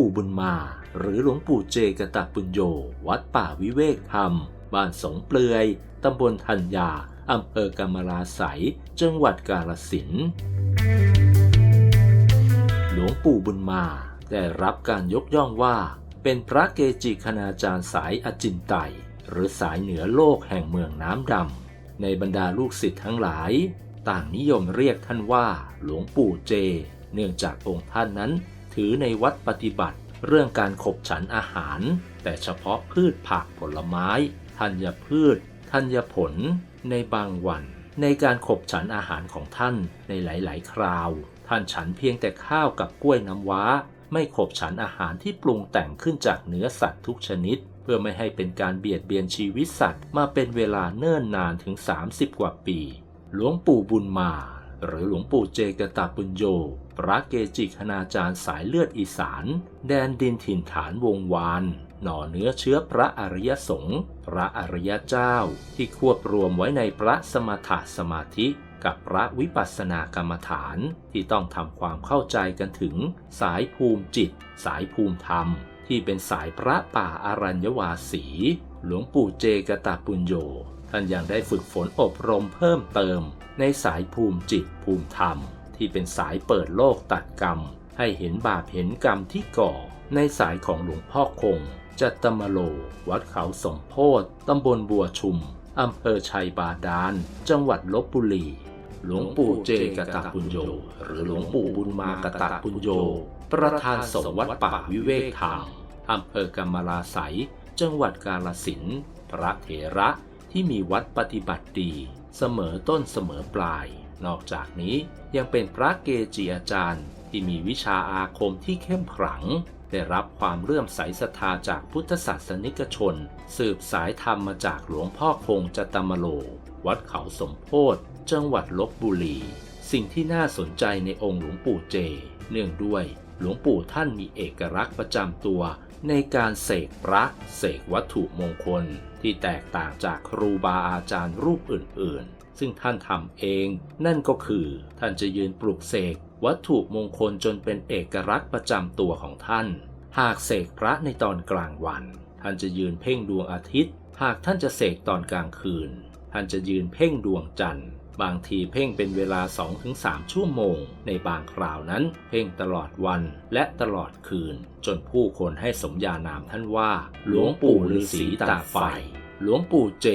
ปู่บุญมา หรือหลวงปู่เจกตะปุญโญวัดป่าวิเวกธรรม บ้านสงเปลือย ตำบลธัญญา อำเภอกำมลาไสยจังหวัดกาฬสินหลวงปู่บุญมาได้รับการยกย่องว่า เป็นพระเกจิคณาจารย์สายอจินไตยหรือสายเหนือโลกแห่งเมืองน้ำดำ ในบรรดาลูกศิษย์ทั้งหลาย ต่างนิยมเรียกท่านว่า หลวงปู่เจ เนื่องจากองค์ท่านนั้น ถือในวัดปฏิบัติ เรื่องการขบฉันอาหาร แต่เฉพาะพืชผักผลไม้ ธัญพืช ธัญผล ในบางวัน ในการขบฉันอาหารของท่านในหลาย ๆ คราว ท่านฉันเพียงแต่ข้าวกับกล้วยน้ำว้า ไม่ขบฉันอาหารที่ปรุงแต่งขึ้นจากเนื้อสัตว์ทุกชนิด เพื่อไม่ให้เป็นการเบียดเบียนชีวิตสัตว์ มาเป็นเวลาเนิ่นนานถึง 30 กว่าปี หลวงปู่บุญมาหรือหลวงปู่เจกตาปุญโญ พระเกจิคณาจารย์สายเลือดอีสาน แดนดินถิ่นฐานวงวาน หน่อเนื้อเชื้อพระอริยสงฆ์พระอริยเจ้า ที่ควบรวมไว้ในพระสมถะสมาธิกับพระวิปัสสนากรรมฐานที่ต้องทำความเข้าใจกันถึง สายภูมิจิต สายภูมิธรรม ที่เป็นสายพระป่าอารัญวาสี หลวงปู่เจกตาปุญโญท่านยังได้ฝึกฝนอบรมเพิ่มเติม ในสายภูมิจิตภูมิธรรม ที่เป็นสายเปิดโลกตัดกรรม ให้เห็นบาปเห็นกรรมที่ก่อ ในสายของหลวงพ่อคง จัตตมโล วัดเขาสมโพธตำบลบัวชุมอำเภอชัยบาดาล จังหวัดลบบุรี หลวงปู่เจกตะปุญโญหรือหลวงปู่บุญมากตะปุญโญประธานสงฆ์วัดป่าวิเวกธรรมอำเภอกำมลาไสยจังหวัดกาฬสินพระเถระที่มีวัดปฏิบัติดี เสมอต้นเสมอปลาย นอกจากนี้ยังเป็นพระเกจิอาจารย์ที่มีวิชาอาคมที่เข้มขลัง ได้รับความเลื่อมใสศรัทธาจากพุทธศาสนิกชน สืบสายธรรมมาจากหลวงพ่อคงจตมโล วัดเขาสมโพธจังหวัดลบบุรี สิ่งที่น่าสนใจในองค์หลวงปู่เจ เนื่องด้วยหลวงปู่ท่านมีเอกลักษณ์ประจำตัว ในการเสกพระเสกวัตถุมงคล ที่แตกต่างจากครูบาอาจารย์รูปอื่นๆ ซึ่งท่านทำเอง นั่นก็คือท่านจะยืนปลุกเสกวัตถุมงคลจนเป็นเอกลักษณ์ประจำตัวของท่าน หากเสกพระในตอนกลางวัน ท่านจะยืนเพ่งดวงอาทิตย์ หากท่านจะเสกตอนกลางคืน ท่านจะยืนเพ่งดวงจันทร์ บางทีเพ่งเป็นเวลา 2-3 ชั่วโมง ในบางคราวนั้น เพ่งตลอดวันและตลอดคืน จนผู้คนให้สมญานามท่านว่า หลวงปู่ฤาษีตาไฟ หลวงปู่เจ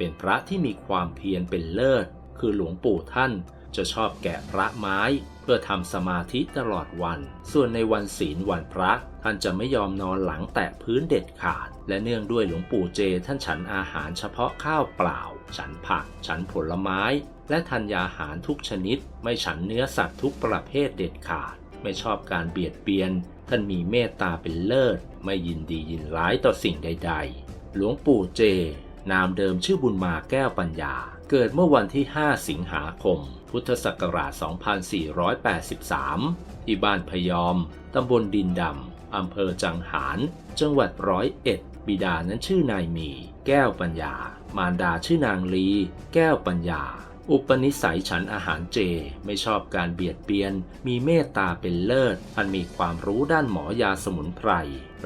เป็นพระที่มีความเพียรเป็นเลิศ คือหลวงปู่ท่านจะชอบแกะพระไม้เพื่อทำสมาธิตลอดวัน ส่วนในวันศีลวันพระ ท่านจะไม่ยอมนอนหลังแตะพื้นเด็ดขาด และเนื่องด้วยหลวงปู่เจท่านฉันอาหารเฉพาะข้าวเปล่า ฉันผัก ฉันผลไม้ และธัญญาหารทุกชนิด ไม่ฉันเนื้อสัตว์ทุกประเภทเด็ดขาด ไม่ชอบการเบียดเบียน ท่านมีเมตตาเป็นเลิศ ไม่ยินดียินร้ายต่อสิ่งใด ๆ หลวงปู่เจ นามเดิมชื่อบุญมาแก้วปัญญา เกิดเมื่อวันที่ 5 สิงหาคม พุทธศักราช 2483 ที่บ้านพยอม ตำบลดินดำ อำเภอจังหาร จังหวัดร้อยเอ็ด บิดานั้นชื่อนายมี แก้วปัญญา มารดาชื่อนางลี แก้วปัญญา อุปนิสัยฉันอาหารเจ ไม่ชอบการเบียดเบียน มีเมตตาเป็นเลิศท่านมีความรู้ด้านหมอยาสมุนไพร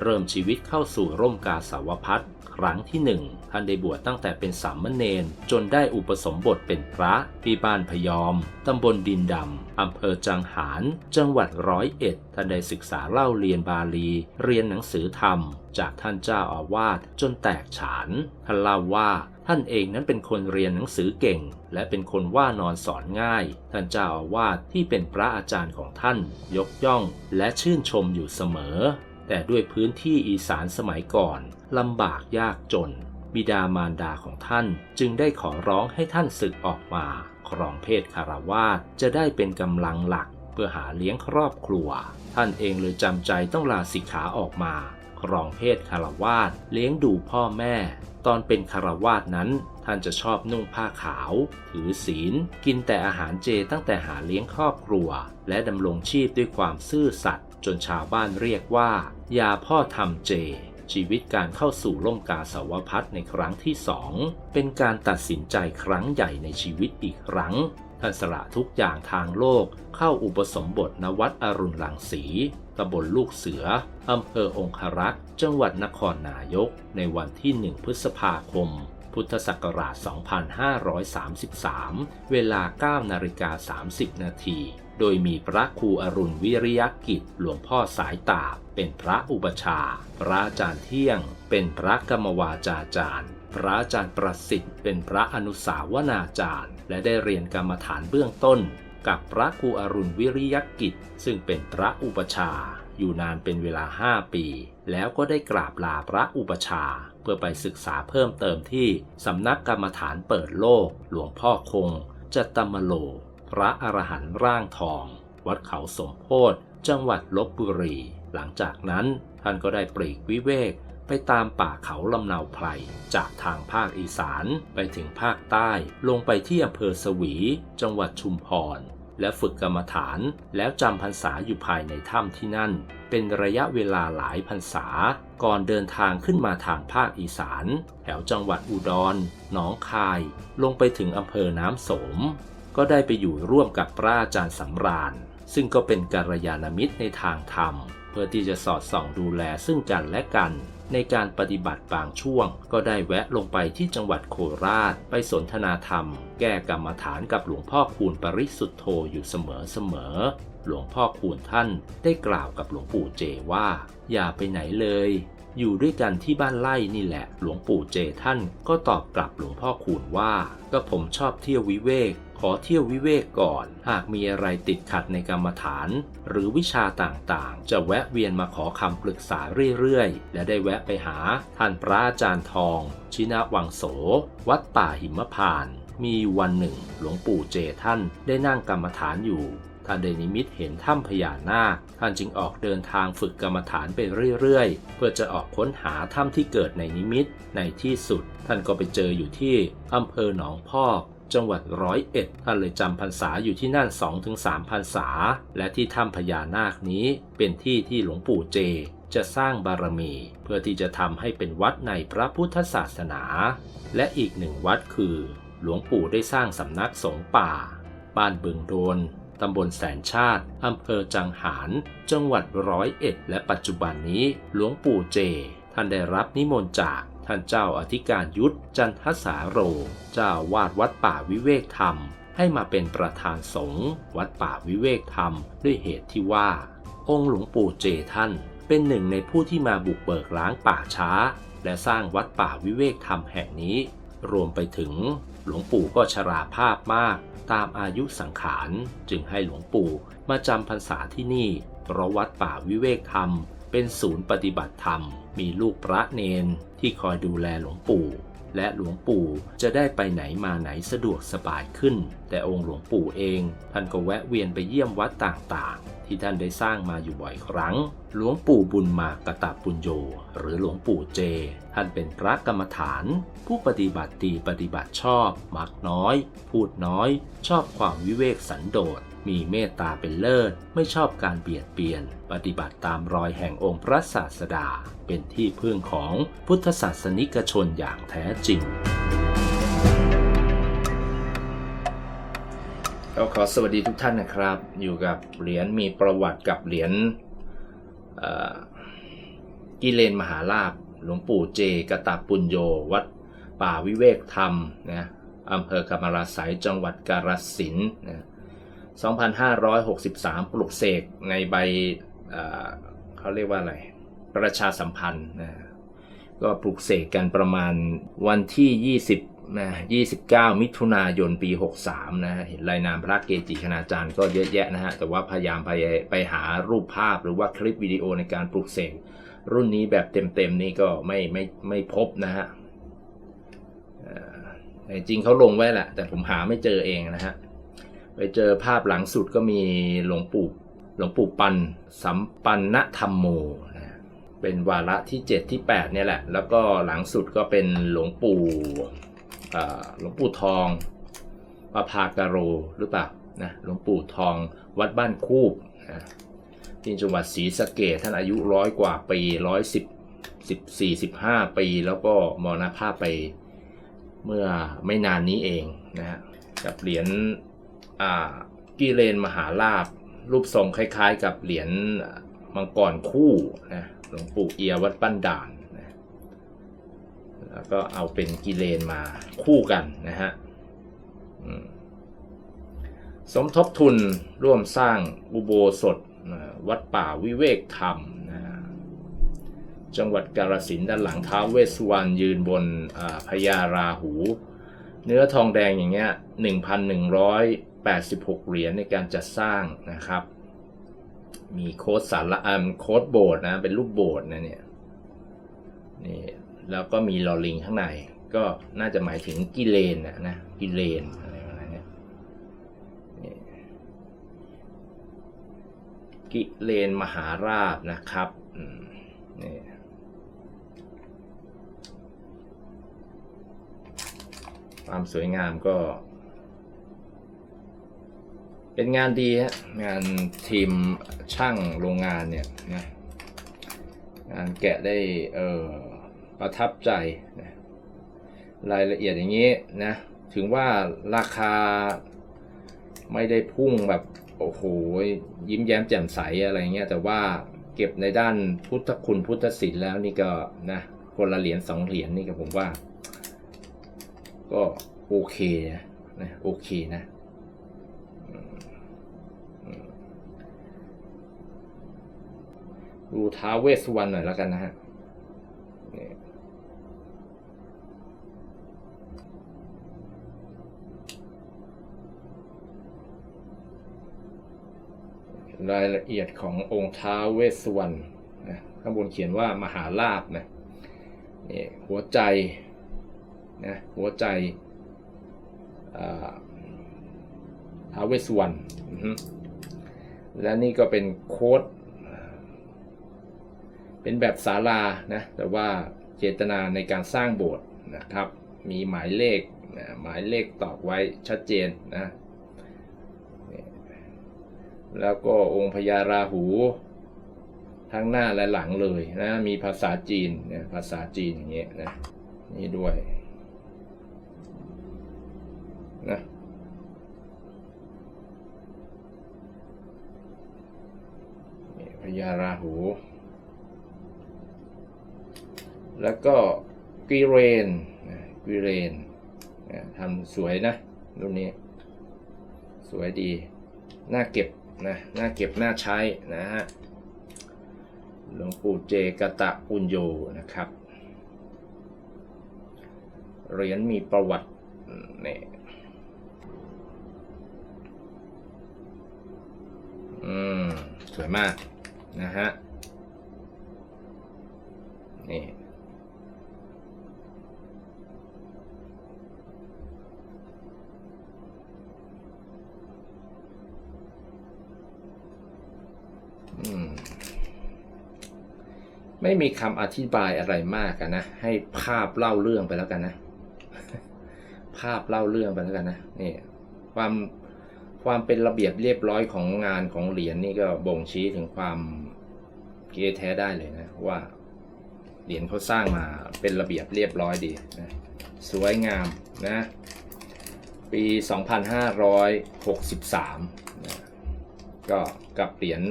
เริ่มชีวิตเข้าสู่ร่มกาสาวพัฒน์ครั้งที่หนึ่ง ท่านได้บวชตั้งแต่เป็นสามเณรจนได้อุปสมบทเป็นพระที่บ้านพยอม ตำบลดินดำ อำเภอจังหาร จังหวัดร้อยเอ็ด ท่านได้ศึกษาเล่าเรียนบาลี เรียนหนังสือธรรม จากท่านเจ้าอาวาสจนแตกฉาน ท่านเล่าว่าท่านเองนั้นเป็นคนเรียนหนังสือเก่ง และเป็นคนว่านอนสอนง่าย ท่านเจ้าอาวาสที่เป็นพระอาจารย์ของท่าน ยกย่องและชื่นชมอยู่เสมอ แต่ด้วยพื้นที่อีสานสมัยก่อนลำบากยากจน บิดามารดาของท่านจึงได้ขอร้องให้ท่านศึกออกมาครองเพศคารวาสจะได้เป็นกำลังหลักเพื่อหาเลี้ยงครอบครัว ท่านเองเลยจำใจต้องลาสิกขาออกมา ครองเพศคารวาสเลี้ยงดูพ่อแม่ ตอนเป็นคารวาสนั้น ท่านจะชอบนุ่งผ้าขาว ถือศีล กินแต่อาหารเจตั้งแต่หาเลี้ยงครอบครัว และดำรงชีพด้วยความซื่อสัตย์จนชาวบ้านเรียกว่ายาพ่อทำเจ ชีวิตการเข้าสู่ร่มกาสาวพัฒในครั้งที่สองเป็นการตัดสินใจครั้งใหญ่ในชีวิตอีกครั้งท่านสละทุกอย่างทางโลกเข้าอุปสมบทณวัดอรุณหลังสีตำบลลูกเสือ อำเภอองครักษ์ จังหวัดนครนายก ในวันที่ 1 พฤษภาคม พุทธศักราช 2533 เวลา 9 นาฬิกา 30 นาที โดยมีพระครูอรุณวิริยกิจหลวงพ่อสายตาเป็นพระอุปชา พระอาจารย์เที่ยง เป็นพระกรรมวาจาจารย์ พระอาจารย์ประสิทธิ์ เป็นพระอนุสาวนาจารย์ และได้เรียนกรรมฐานเบื้องต้น กับพระครูอรุณวิริยกิจ ซึ่งเป็นพระอุปชาอยู่นานเป็นเวลา 5 ปี แล้วก็ได้กราบลาพระอุปชา เพื่อไปศึกษาเพิ่มเติมที่สำนักกรรมฐานเปิดโลก หลวงพ่อคงจตมโล พระอรหันต์ร่างทอง วัดเขาสมโพธิจังหวัดลบบุรี หลังจากนั้นท่านก็ได้ปลีกวิเวกไปตามป่าเขาลำเนาไพรจากทางภาคอีสานไปถึงภาคใต้ ลงไปที่อำเภอสวี จังหวัดชุมพร และฝึกกรรมฐาน แล้วจำพรรษาอยู่ภายในถ้ำที่นั่น เป็นระยะเวลาหลายพรรษา ก่อนเดินทางขึ้นมาทางภาคอีสาน แถวจังหวัดอุดร หนองคาย ลงไปถึงอำเภอน้ำสม ก็ได้ไปอยู่ร่วมกับพระอาจารย์สำราญ ซึ่งก็เป็นกัลยาณมิตรในทางธรรม เพื่อที่จะสอดส่องดูแลซึ่งกันและกัน ในการปฏิบัติบางช่วง ก็ได้แวะลงไปที่จังหวัดโคราช ไปสนทนาธรรม แก้กรรมฐานกับหลวงพ่อคูณปริสุทธโธอยู่เสมอๆหลวงพ่อคูณท่านได้กล่าวกับหลวงปู่เจว่า อย่าไปไหนเลย อยู่ด้วยกันที่บ้านไร่นี่แหละ หลวงปู่เจท่านก็ตอบกลับหลวงพ่อคูณว่า ก็ผมชอบเที่ยววิเวก ขอเที่ยววิเวกก่อน หากมีอะไรติดขัดในกรรมฐาน หรือวิชาต่างๆ จะแวะเวียนมาขอคำปรึกษาเรื่อยๆ และได้แวะไปหาท่านพระอาจารย์ทอง ชินาวังโส วัดป่าหิมพาน มีวันหนึ่ง หลวงปู่เจท่านได้นั่งกรรมฐานอยู่ ท่านได้นิมิตเห็นถ้ำพญานาค ท่านจึงออกเดินทางฝึกกรรมฐานไปเรื่อยๆ เพื่อจะออกค้นหาถ้ำที่เกิดในนิมิต ในที่สุด ท่านก็ไปเจออยู่ที่อำเภอหนองพอกจังหวัดร้อยเอ็ดท่านเลยจำพรรษาอยู่ที่นั่น 2-3พรรษา และที่ถ้ำพญานาคนี้เป็นที่ที่หลวงปู่เจ จะสร้างบารมี เพื่อที่จะทำให้เป็นวัดในพระพุทธศาสนา และอีกหนึ่งวัดคือ หลวงปู่ได้สร้างสำนักสงฆ์ป่า บ้านบึงโดน ตำบลแสนชาติ อำเภอจังหาร จังหวัดร้อยเอ็ด และปัจจุบันนี้หลวงปู่เจ ท่านได้รับนิมนต์จากท่านเจ้าอธิการยุทธจันทสาโร เจ้าวาดวัดป่าวิเวกธรรม ให้มาเป็นประธานสงฆ์วัดป่าวิเวกธรรม ด้วยเหตุที่ว่า องค์หลวงปู่เจท่าน เป็นหนึ่งในผู้ที่มาบุกเบิกล้างป่าช้า และสร้างวัดป่าวิเวกธรรมแห่งนี้ รวมไปถึง หลวงปู่ก็ชราภาพมากตามอายุสังขารจึงให้หลวงปู่มาจำพรรษาที่นี่เพราะวัดป่าวิเวกธรรม เป็นศูนย์ปฏิบัติธรรม มีลูกพระเนนที่คอยดูแลหลวงปู่ และหลวงปู่จะได้ไปไหนมาไหนสะดวกสบายขึ้น แต่องค์หลวงปู่เองท่านก็แวะเวียนไปเยี่ยมวัดต่างๆ ที่ท่านได้สร้างมาอยู่บ่อยครั้ง หลวงปู่บุญมากกตปุญโย หรือหลวงปู่เจ ท่านเป็นพระกรรมฐาน ผู้ปฏิบัติดีปฏิบัติชอบ มักน้อย พูดน้อย ชอบความวิเวกสันโดษ มีเมตตาเป็นเลิศ ไม่ชอบการเบียดเบียน ปฏิบัติตามรอยแห่งองค์พระศาสดา เป็นที่พึ่งของพุทธศาสนิกชนอย่างแท้จริง ก็ขอสวัสดีทุกท่านนะครับ อยู่กับเหรียญมีประวัติกับเหรียญกิเลนมหาลาภหลวงปู่เจกตาปุญโย วัดป่าวิเวกธรรมนะอำเภอกำมะลาไสยจังหวัดกาฬสินนะ2563 ปลุกเสกในใบเเขาเรียกว่าอะไร ประชาสัมพันธ์นะก็ปลุกเสกกันประมาณวันที่ 20 นะ29 มิถุนายนปี 63นะฮะเห็นรายนามพระเกจิคณาจารย์ก็เยอะแยะนะฮะ แต่ว่าพยายามไปไปหารูปภาพหรือว่าคลิปวิดีโอในการปลุกเสกรุ่นนี้แบบเต็มๆนี่ก็ไม่ไม่ไม่พบนะฮะแต่จริงเขาลงไว้แหละ แต่ผมหาไม่เจอเองนะฮะ ไปเจอภาพหลังสุดก็มีหลวงปู่หลวงปู่ปันสัมปันนธรรมโมนะเป็นวาระที่ 7 ที่ 8 เนี่ยแหละ แล้วก็หลังสุดก็เป็นหลวงปู่ หลวงปู่ทองปภากโรหรือเปล่านะหลวงปู่ทองวัดบ้านคูบนะที่จังหวัดศรีสะเกษท่านอายุร้อยกว่าปีร้อยสิบสิบสี่สิบห้าปี แล้วก็มรณภาพไปเมื่อไม่นานนี้เองนะฮะกับเหรียญกิเลนมหาลาบรูปทรงคล้ายๆ กับเหรียญมังกรคู่นะหลวงปู่เอียวัดปั้นด่าน แล้วก็เอาเป็นกิเลนมาคู่กันนะฮะสมทบทุนร่วมสร้างอุโบสถนะวัดป่าวิเวกธรรมนะจังหวัดกาฬสินด้านหลังท้าวเวสุวรรณยืนบนพญาราหู เนื้อทองแดงอย่างเงี้ย1,186 เหรียญในการจัดสร้างนะครับ มีโค้ดสารละอัมโค้ดโบสถ์นะเป็นรูปโบสถ์นะเนี่ยนี่ แล้วก็มีลอลิงข้างใน ก็น่าจะหมายถึงกิเลนนะนะกิเลนอะไรประมาณนี้กิเลนมหาราบนะครับนี่ความสวยงามก็ เป็นงานดีฮะงานทีมช่างโรงงานเนี่ยนะงานแกะได้เออ ประทับใจนะรายละเอียดอย่างนี้นะถึงว่าราคาไม่ได้พุ่งแบบโอ้โหยิ้มแย้มแจ่มใสอะไรเงี้ยแต่ว่าเก็บในด้านพุทธคุณพุทธศิลป์แล้วนี่ก็นะคนละเหรียญสองเหรียญนี่ก็ผมว่า ก็โอเคนะโอเคนะดูท้าเวสวรรณหน่อยแล้วกันนะฮะ รายละเอียดขององค์ท้าเวสสุวรรณนะข้างบนเขียนว่ามหาลาบนะนี่หัวใจนะหัวใจอ่าท้าเวสสุวรรณและนี่ก็เป็นโค้ด เป็นแบบศาลานะแต่ว่าเจตนาในการสร้างโบสถ์นะครับ มีหมายเลขนะหมายเลขตอกไว้ชัดเจนนะ แล้วก็องค์พญาราหู ทั้งหน้าและหลังเลยนะมีภาษาจีนนะภาษาจีนอย่างเงี้ยนะนี่ด้วยนะพญาราหู แล้วก็กีเรนกีเรนทำสวยนะรุ่นนี้ สวยดี น่าเก็บ นะน่าเก็บน่าใช้นะฮะหลวงปู่เจกตะปุญโยนะครับเหรียญมีประวัติเนี่ยอืม สวยมากนะฮะนี่ ไม่มีคำอธิบายอะไรมากอะนะ ให้ภาพเล่าเรื่องไปแล้วกันนะ ภาพเล่าเรื่องไปแล้วกันนะนี่ความความเป็นระเบียบเรียบร้อยของงานของเหรียญนี่ก็บ่งชี้ถึงความเก๊แท้ได้เลยนะว่าเหรียญเขาสร้างมาเป็นระเบียบเรียบร้อยดีนะสวยงามนะ ปี 2563นะก็กับเหรียญ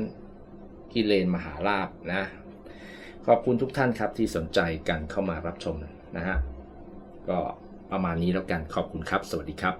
กิเลนมหาลาบนะ ขอบคุณทุกท่านครับที่สนใจกันเข้ามารับชมนะฮะก็ประมาณนี้แล้วกันขอบคุณครับ สวัสดีครับ